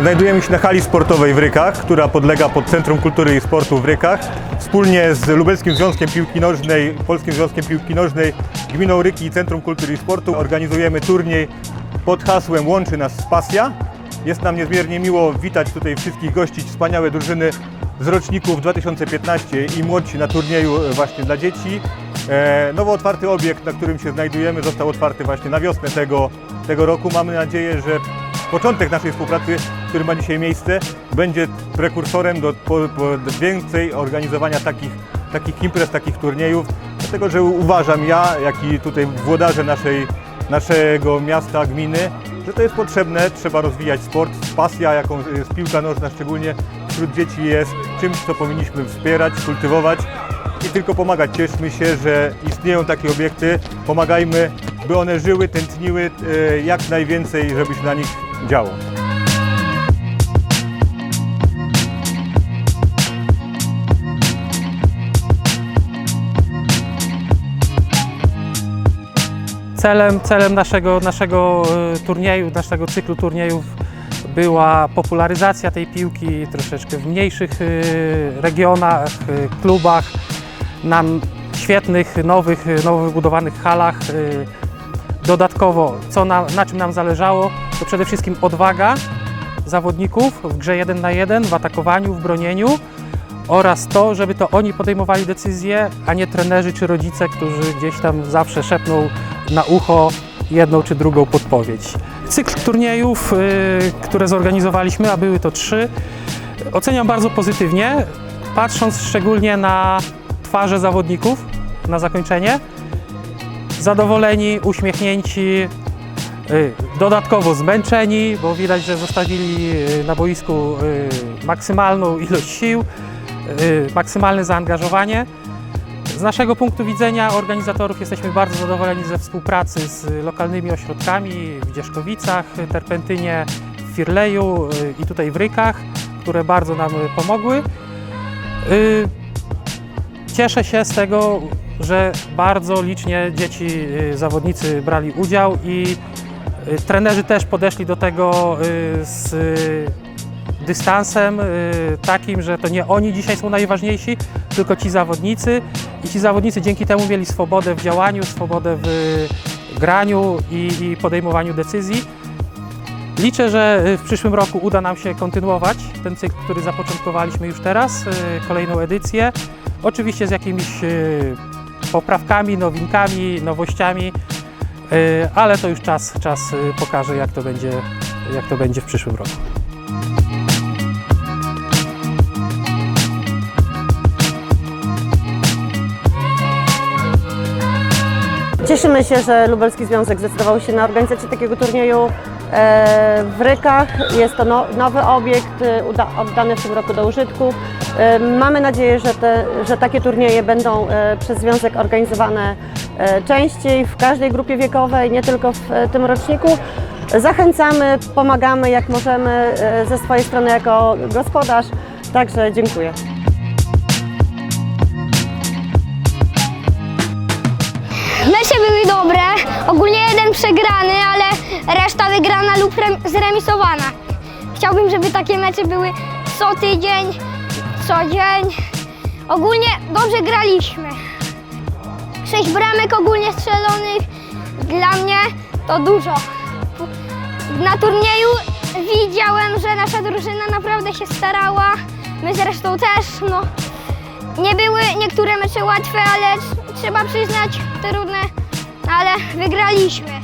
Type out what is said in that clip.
Znajdujemy się na hali sportowej w Rykach, która podlega pod Centrum Kultury i Sportu w Rykach. Wspólnie z Lubelskim Związkiem Piłki Nożnej, Polskim Związkiem Piłki Nożnej, Gminą Ryki i Centrum Kultury i Sportu organizujemy turniej pod hasłem Łączy nas pasja. Jest nam niezmiernie miło witać tutaj wszystkich gości, wspaniałe drużyny z roczników 2015 i młodsi na turnieju właśnie dla dzieci. E, nowo otwarty obiekt, na którym się znajdujemy, został otwarty właśnie na wiosnę tego, tego roku. Mamy nadzieję, że początek naszej współpracy, który ma dzisiaj miejsce, będzie prekursorem do po, po więcej organizowania takich, takich imprez, takich turniejów. Dlatego, że uważam ja, jak i tutaj włodarze naszej, naszego miasta, gminy, że to jest potrzebne, trzeba rozwijać sport. Pasja, jaką jest piłka nożna szczególnie wśród dzieci jest czymś, co powinniśmy wspierać, kultywować i tylko pomagać. Cieszmy się, że istnieją takie obiekty, pomagajmy, by one żyły, tętniły e, jak najwięcej, żeby się na nich działo. Celem, celem naszego, naszego e, turnieju, naszego cyklu turniejów była popularyzacja tej piłki troszeczkę w mniejszych e, regionach, e, klubach, na świetnych, nowych, nowo wybudowanych halach. Dodatkowo, co na, na czym nam zależało, to przede wszystkim odwaga zawodników w grze 1 na 1, w atakowaniu, w bronieniu oraz to, żeby to oni podejmowali decyzje, a nie trenerzy czy rodzice, którzy gdzieś tam zawsze szepną na ucho jedną czy drugą podpowiedź. Cykl turniejów, y, które zorganizowaliśmy, a były to trzy, oceniam bardzo pozytywnie, patrząc szczególnie na twarze zawodników na zakończenie. Zadowoleni, uśmiechnięci, y, dodatkowo zmęczeni, bo widać, że zostawili y, na boisku maksymalną ilość sił, maksymalne zaangażowanie. Z naszego punktu widzenia organizatorów jesteśmy bardzo zadowoleni ze współpracy z lokalnymi ośrodkami w Dzieszkowicach, Terpentynie, w Firleju y, i tutaj w Rykach, które bardzo nam pomogły. Y, Cieszę się z tego, że bardzo licznie dzieci, y, zawodnicy brali udział i trenerzy też podeszli do tego z dystansem y, takim, że to nie oni dzisiaj są najważniejsi, tylko ci zawodnicy i ci zawodnicy dzięki temu mieli swobodę w działaniu, swobodę w graniu i, podejmowaniu decyzji. Liczę, że y, w przyszłym roku uda nam się kontynuować ten cykl, który zapoczątkowaliśmy już teraz, y, kolejną edycję. Oczywiście z jakimiś y, poprawkami, nowinkami, nowościami, y, ale to już czas, czas y, pokaże, jak to będzie, jak to będzie w przyszłym roku. Cieszymy się, że Lubelski Związek zdecydował się na organizację takiego turnieju e, w Rykach. Jest to no, nowy obiekt e, oddany w tym roku do użytku. E, Mamy nadzieję, że, te, że takie turnieje będą przez Związek organizowane częściej w każdej grupie wiekowej, nie tylko w tym roczniku. Zachęcamy, pomagamy jak możemy ze swojej strony jako gospodarz. Także dziękuję. Mecze były dobre, ogólnie jeden przegrany, ale reszta wygrana lub rem- zremisowana. Chciałbym, żeby takie mecze były co tydzień, co dzień. Ogólnie dobrze graliśmy. Sześć bramek ogólnie strzelonych dla mnie to dużo. Na turnieju widziałem, że nasza drużyna naprawdę się starała. My zresztą też, no. Nie były niektóre mecze łatwe, ale trzeba przyznać trudne, ale wygraliśmy.